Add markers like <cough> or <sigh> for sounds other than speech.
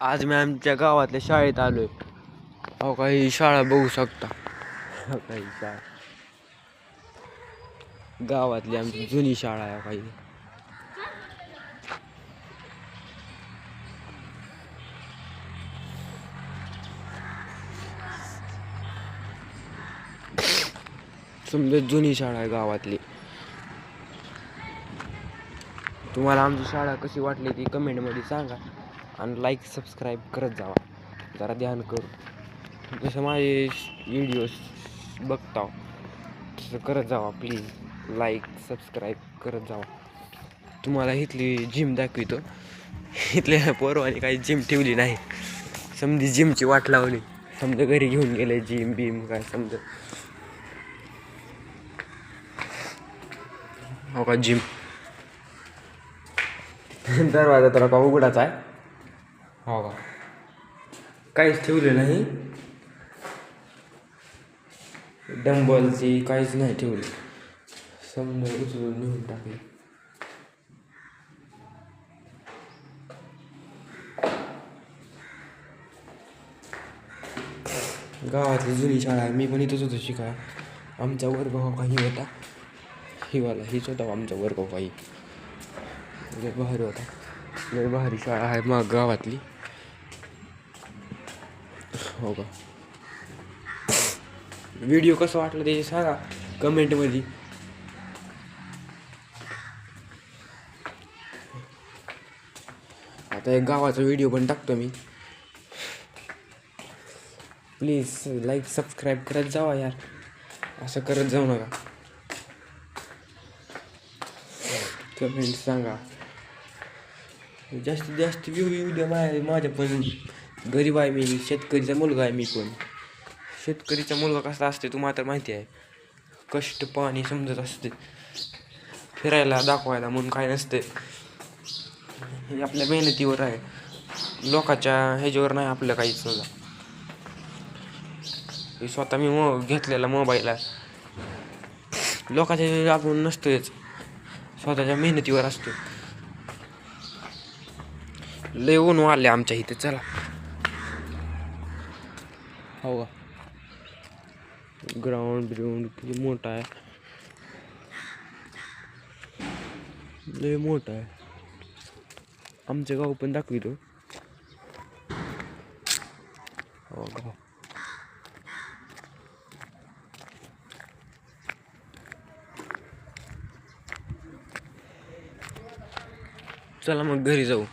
आज मी आमच्या गावातल्या शाळेत आलोय. अहो काही शाळा बघू शकता. काही शाळा. गावातली आमची जुनी शाळा आहे काही. समजा जुनी शाळा आहे गावातली. तुम्हाला आमची शाळा कशी वाटली ती कमेंटमध्ये सांगा. आणि लाईक सबस्क्राईब करत जावा. जरा ध्यान करू. जसं माझे व्हिडिओ बघता तसं करत जावा प्लीज लाईक सबस्क्राईब करत जावा. तुम्हाला इथली जिम दाखवितो. इथल्या पोरवाने काही जिम ठेवली नाही. समजी जिमची वाट लावली. समजा घरी घेऊन गेले जिम बिम काय समजा. हो का जिम <laughs> दरवाजा तर का उघडाच आहे? हो का? काहीच ठेवले नाही. डंबलची काहीच नाही ठेवली. समजा उचलून नेऊन टाकले. गावातली जुनी शाळा आहे. मी पण इथंच होतो शिकाय आमचा वर्ग हो काही होता. हिवाला हीच होता आमचा वर्ग हो काही लय भारी होता. लय भारी शाळा आहे मग गावातली. हो का? व्हिडिओ कसं वाटलं ते सांगा कमेंटमध्ये आता एक गावाचा व्हिडिओ पण टाकतो मी. प्लीज लाईक सबस्क्राईब करत जावा यार. असं करत जाऊ नका. कमेंट सांगा. जास्तीत जास्त व्ह्यू येऊ द्या माझ्या माझ्या पण गरीब आहे मी शेतकरीचा मुलगा आहे मी पण. शेतकरीचा मुलगा कसा असते तुम्हाला तर माहिती आहे. कष्ट पाणी समजत असते. फिरायला दाखवायला म्हणून काय नसते. हे आपल्या मेहनतीवर आहे. लोकाच्या ह्याच्यावर नाही आपलं काहीच समजा हे स्वतः मी मो घेतलेला मोबाईल आहे. लोकांच्या आपण नसतोच स्वतःच्या मेहनतीवर असतो लय ऊन वाढले आमच्या इथे चला. हो का? ग्राउंड ब्राउंड किती मोठा आहे. लय मोठा आहे. आमचं गाव पण दाखवितो. हो गाव चला मग घरी जाऊ.